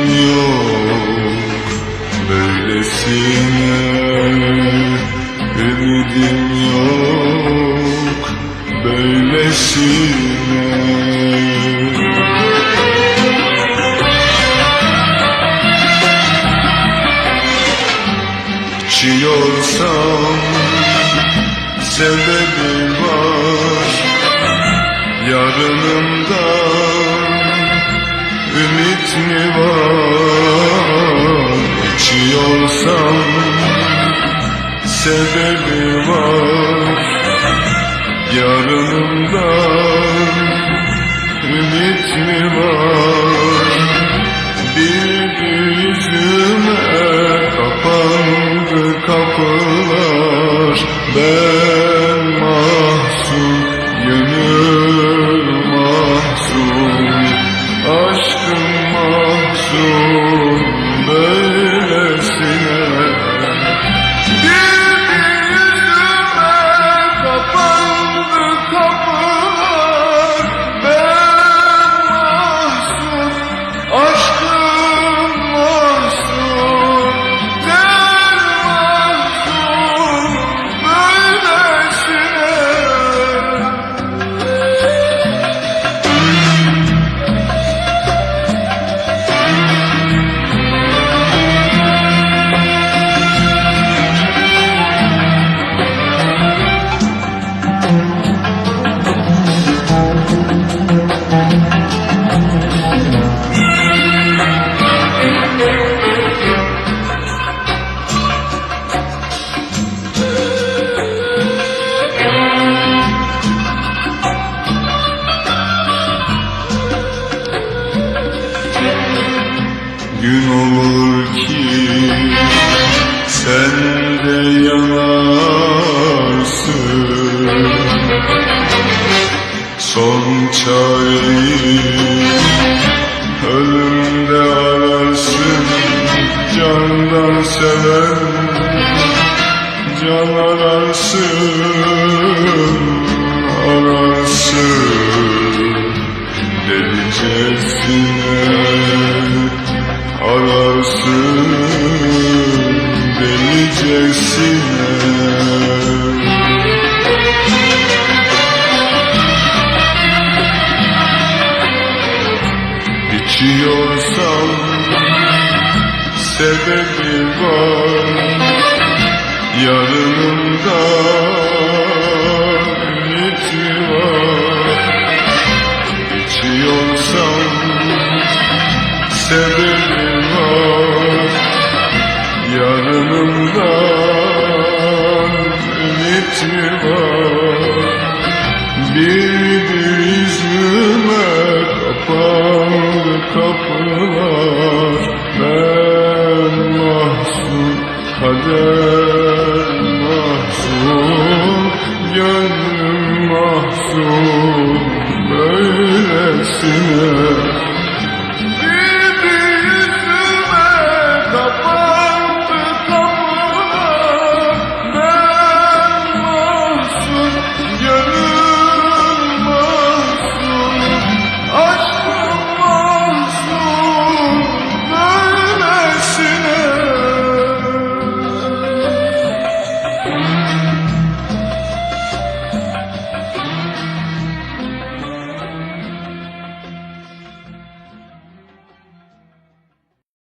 yok böylesine Ümidin yok. Böylesine İçiyorsam sebebi var. Yarınımda ümit mi var? İçiyorsam sebebi var. Yarınımda ümit mi var? Bir yüzüme kapandı kapılar. Ben Gün olur ki sen de yanarsın. Son çareyi ölümde ararsın Candan seven öylesine İçiyorsan sebebi var. Yarınımda ümit var. İçiyorsan sebebi var. Yarınımda hasreti var. Girdi yüzüme Ben mahzun kader mahzun Gönlüm mahzun. Böylesine